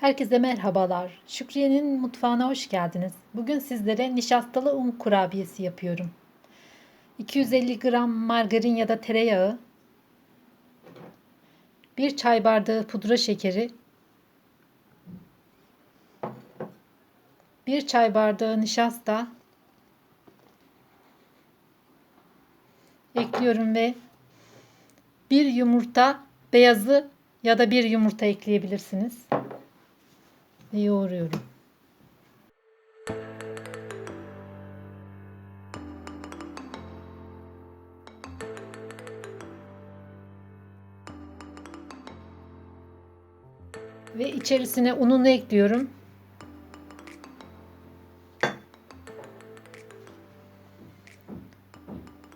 Herkese merhabalar. Şükriye'nin mutfağına hoş geldiniz. Bugün sizlere nişastalı un kurabiyesi yapıyorum. 250 gram margarin ya da tereyağı, 1 çay bardağı pudra şekeri, 1 çay bardağı nişasta ekliyorum ve bir yumurta beyazı ya da bir yumurta ekleyebilirsiniz ve yoğuruyorum. Ve içerisine ununu ekliyorum.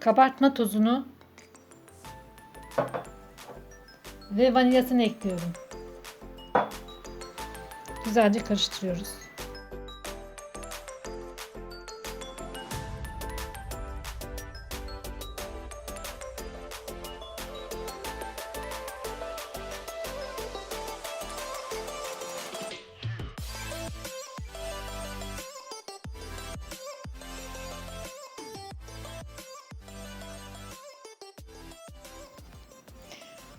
Kabartma tozunu ve vanilyasını ekliyorum. Güzelce karıştırıyoruz.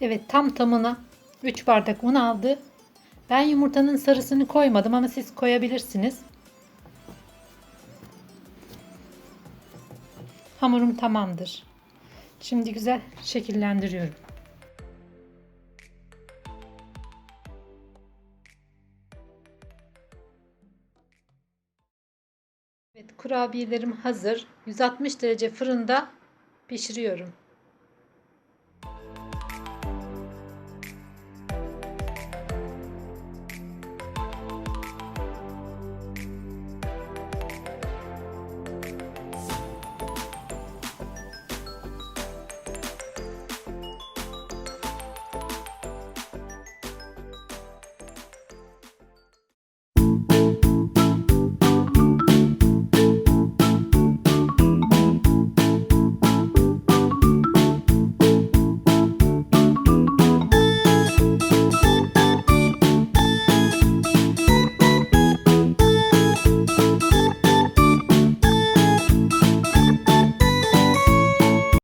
Evet tam tamına 3 bardak un aldı. Ben yumurtanın sarısını koymadım ama siz koyabilirsiniz. Hamurum tamamdır. Şimdi güzel şekillendiriyorum. Evet, kurabiyelerim hazır. 160 derece fırında pişiriyorum.